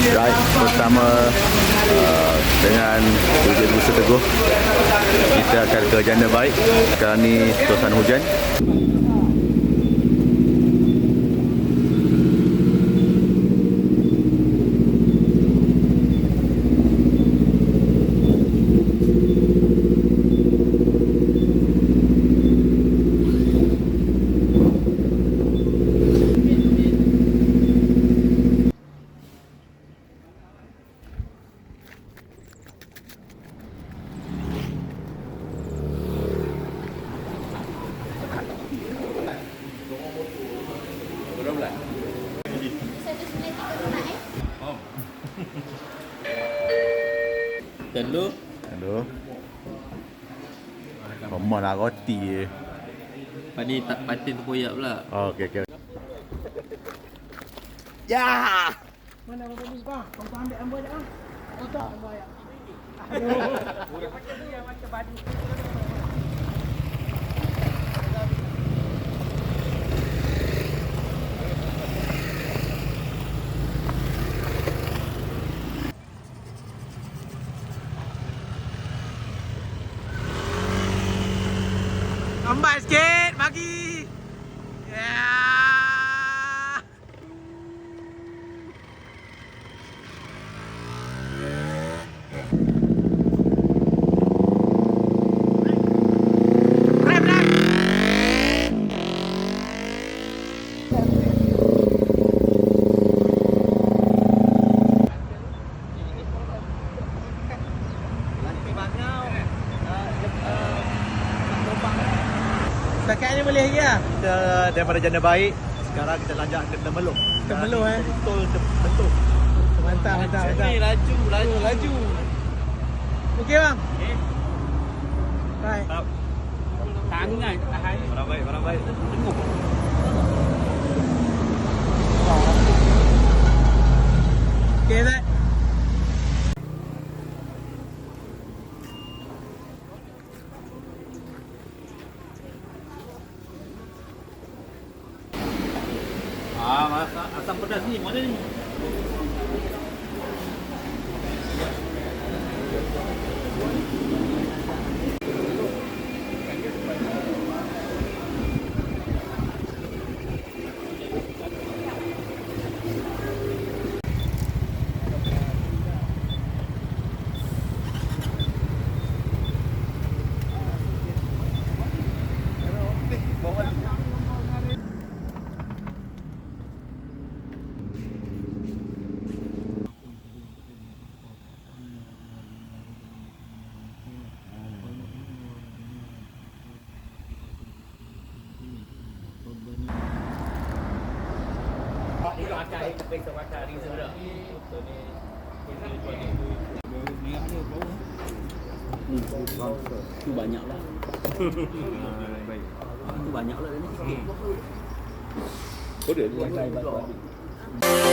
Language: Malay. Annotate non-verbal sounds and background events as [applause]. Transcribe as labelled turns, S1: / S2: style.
S1: Right, bersama uh, dengan Hujan Busa Teguh Kita akan ke Janda Baik. Sekarang ni suasana hujan
S2: Telur
S1: Aduh Come lah roti je
S2: Padi tak patin tu koyak pula
S1: Oh, okay, okay.
S3: Mana abang bagus bang? Kau tu ambil ambil dah. Kau tak ambil [laughs] ya. Lambat sikit, bagi. Ya. Rem. Setakat ni boleh lagi lah.
S4: Kita daripada Janda Baik Sekarang kita lanjut ke Temeluk.
S3: Temeluk, eh?
S4: Tol Temeluk
S3: Mantap, mantap, mantap.
S2: laju
S3: Laju, laju. Okey bang? Right
S2: Tangan tahan
S4: Orang baik, orang baik.
S3: Okay
S2: Ah, masa asam pedas ni mana ni? Tu banyak lah.
S4: Baik
S2: Tu banyak lah ni sikit.
S1: Boleh.
S2: Baik, baik, baik.